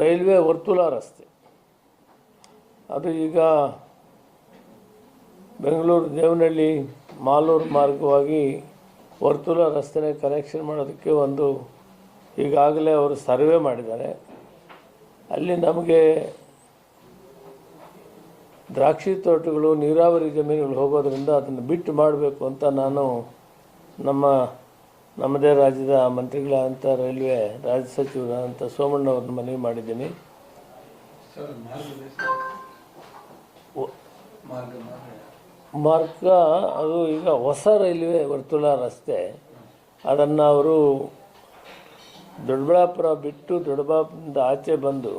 Railway ವರ್ತುಲ ರಸ್ತೆ. ಅದು ಈಗ ಬೆಂಗಳೂರು ದೇವನಹಳ್ಳಿ ಮಾಲೂರು ಮಾರ್ಗವಾಗಿ ವರ್ತುಲ ರಸ್ತೆನ ಕನೆಕ್ಷನ್ ಮಾಡೋದಕ್ಕೆ ಒಂದು ಈಗಾಗಲೇ ಅವರು ಸರ್ವೆ ಮಾಡಿದ್ದಾರೆ. ಅಲ್ಲಿ ನಮಗೆ ದ್ರಾಕ್ಷಿ ತೋಟಗಳು, ನೀರಾವರಿ ಜಮೀನುಗಳು ಹೋಗೋದ್ರಿಂದ ಅದನ್ನು ಬಿಟ್ಟು ಮಾಡಬೇಕು ಅಂತ ನಾನು ನಮ್ಮ ನಮ್ಮದೇ ರಾಜ್ಯದ ಮಂತ್ರಿಗಳಾದಂಥ ರೈಲ್ವೆ ರಾಜ್ಯ ಸೋಮಣ್ಣ ಸೋಮಣ್ಣವ್ರನ್ನ ಮನವಿ ಮಾಡಿದ್ದೀನಿ. ಮಾರ್ಗ ಅದು ಈಗ ಹೊಸ ರೈಲ್ವೆ ವರ್ತುಲ ರಸ್ತೆ. ಅದನ್ನು ಅವರು ದೊಡ್ಡಬಳ್ಳಾಪುರ ಬಿಟ್ಟು ದೊಡ್ಡಬಳ್ಳಾಪುರದಿಂದ ಆಚೆ ಬಂದು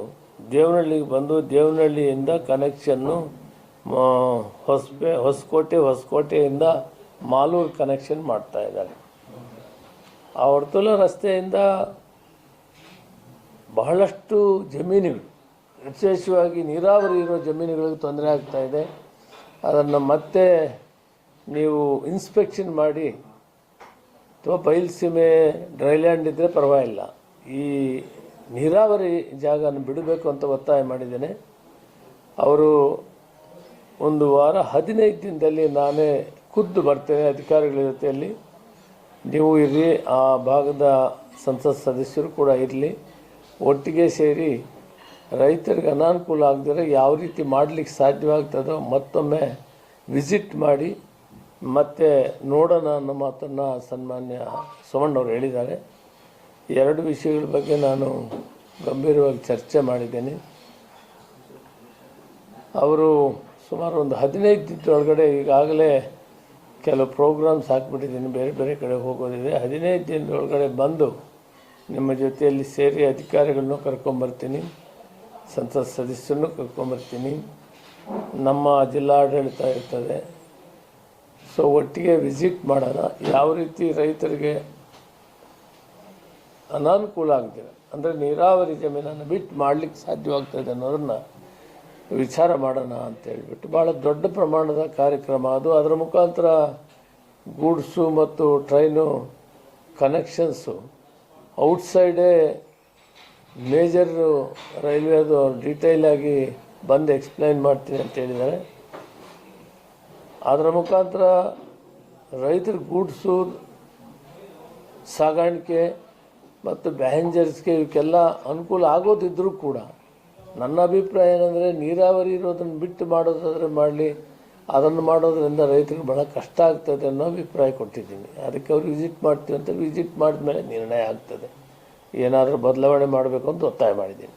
ದೇವನಹಳ್ಳಿಗೆ ಬಂದು ದೇವನಹಳ್ಳಿಯಿಂದ ಕನೆಕ್ಷನ್ನು ಹೊಸಪೆ ಹೊಸಕೋಟೆ ಹೊಸಕೋಟೆಯಿಂದ ಮಾಲೂರು ಕನೆಕ್ಷನ್ ಮಾಡ್ತಾ ಇದ್ದಾರೆ. ಆ ವರ್ತುಲ ರಸ್ತೆಯಿಂದ ಬಹಳಷ್ಟು ಜಮೀನುಗಳು, ವಿಶೇಷವಾಗಿ ನೀರಾವರಿ ಇರೋ ಜಮೀನುಗಳಿಗೆ ತೊಂದರೆ ಆಗ್ತಾ ಇದೆ. ಅದನ್ನು ಮತ್ತೆ ನೀವು ಇನ್ಸ್ಪೆಕ್ಷನ್ ಮಾಡಿ, ಅಥವಾ ಬಯಲುಸೀಮೆ ಡ್ರೈಲ್ಯಾಂಡ್ ಇದ್ದರೆ ಪರವಾಗಿಲ್ಲ. ಈ ನೀರಾವರಿ ಜಾಗನ ಬಿಡಬೇಕು ಅಂತ ಒತ್ತಾಯ ಮಾಡಿದ್ದೇನೆ. ಅವರು ಒಂದು ವಾರ ಹದಿನೈದು ದಿನದಲ್ಲಿ ನಾನೇ ಖುದ್ದು ಬರ್ತೇನೆ ಅಧಿಕಾರಿಗಳ ಜೊತೆಯಲ್ಲಿ. ನೀವು ಇರಲಿ ಆ ಭಾಗದ ಸಂಸತ್ ಸದಸ್ಯರು ಕೂಡ ಇರಲಿ. ಒಟ್ಟಿಗೆ ಸೇರಿ ರೈತರಿಗೆ ಅನಾನುಕೂಲ ಆಗದಿರೋ ಯಾವ ರೀತಿ ಮಾಡಲಿಕ್ಕೆ ಸಾಧ್ಯವಾಗ್ತದೋ ಮತ್ತೊಮ್ಮೆ ವಿಸಿಟ್ ಮಾಡಿ, ಮತ್ತೆ ನೋಡೋಣ ಅನ್ನೋ ಮಾತನ್ನು ಸನ್ಮಾನ್ಯ ಸೋಮಣ್ಣವ್ರು ಹೇಳಿದ್ದಾರೆ. ಎರಡು ವಿಷಯಗಳ ಬಗ್ಗೆ ನಾನು ಗಂಭೀರವಾಗಿ ಚರ್ಚೆ ಮಾಡಿದ್ದೇನೆ. ಅವರು ಸುಮಾರು ಒಂದು ಹದಿನೈದು ದಿನದೊಳಗಡೆ ಈಗಾಗಲೇ ಕೆಲವು ಪ್ರೋಗ್ರಾಮ್ಸ್ ಹಾಕ್ಬಿಟ್ಟಿದ್ದೀನಿ ಬೇರೆ ಬೇರೆ ಕಡೆ ಹೋಗೋದಿದೆ. ಹದಿನೈದು ದಿನದೊಳಗಡೆ ಬಂದು ನಿಮ್ಮ ಜೊತೆಯಲ್ಲಿ ಸೇರಿ ಅಧಿಕಾರಿಗಳನ್ನೂ ಕರ್ಕೊಂಬರ್ತೀನಿ, ಸಂಸತ್ ಸದಸ್ಯರನ್ನು ಕರ್ಕೊಂಬರ್ತೀನಿ. ನಮ್ಮ ಜಿಲ್ಲಾಡಳಿತ ಇರ್ತದೆ. ಸೊ ಒಟ್ಟಿಗೆ ವಿಸಿಟ್ ಮಾಡೋಣ. ಯಾವ ರೀತಿ ರೈತರಿಗೆ ಅನಾನುಕೂಲ ಆಗ್ತಿದೆ? ಅಂದರೆ ನೀರಾವರಿ ಜಮೀನನ್ನು ಬಿಟ್ಟು ಮಾಡಲಿಕ್ಕೆ ಸಾಧ್ಯವಾಗ್ತದೆ ಅನ್ನೋದನ್ನು ವಿಚಾರ ಮಾಡೋಣ ಅಂತ ಹೇಳ್ಬಿಟ್ಟು ಭಾಳ ದೊಡ್ಡ ಪ್ರಮಾಣದ ಕಾರ್ಯಕ್ರಮ ಅದು. ಅದರ ಮುಖಾಂತರ ಗೂಡ್ಸು ಮತ್ತು ಟ್ರೈನು, ಕನೆಕ್ಷನ್ಸು, ಔಟ್ಸೈಡೇ ಮೇಜರ್ ರೈಲ್ವೇದು ಡೀಟೇಲಾಗಿ ಬಂದು ಎಕ್ಸ್ಪ್ಲೈನ್ ಮಾಡ್ತೀನಿ ಅಂತ ಹೇಳಿದ್ದಾರೆ. ಅದರ ಮುಖಾಂತರ ರೈತರ ಗೂಡ್ಸು, ಸಾಗಾಣಿಕೆ ಮತ್ತು ಬ್ಯಾಹೆಂಜರ್ಸ್ಗೆ ಇವಕ್ಕೆಲ್ಲ ಅನುಕೂಲ ಆಗೋದಿದ್ರೂ ಕೂಡ ನನ್ನ ಅಭಿಪ್ರಾಯ ಏನಂದರೆ ನೀರಾವರಿ ಇರೋದನ್ನು ಬಿಟ್ಟು ಮಾಡೋದಾದರೆ ಮಾಡಲಿ, ಅದನ್ನು ಮಾಡೋದರಿಂದ ರೈತರಿಗೆ ಭಾಳ ಕಷ್ಟ ಆಗ್ತದೆ ಅನ್ನೋ ಅಭಿಪ್ರಾಯ ಕೊಟ್ಟಿದ್ದೀನಿ. ಅದಕ್ಕೆ ಅವ್ರು ವಿಸಿಟ್ ಮಾಡ್ತೀವಿ ಅಂತ ವಿಸಿಟ್ ಮಾಡಿದ್ಮೇಲೆ ನಿರ್ಣಯ ಆಗ್ತದೆ. ಏನಾದರೂ ಬದಲಾವಣೆ ಮಾಡಬೇಕು ಅಂತ ಒತ್ತಾಯ ಮಾಡಿದ್ದೀನಿ.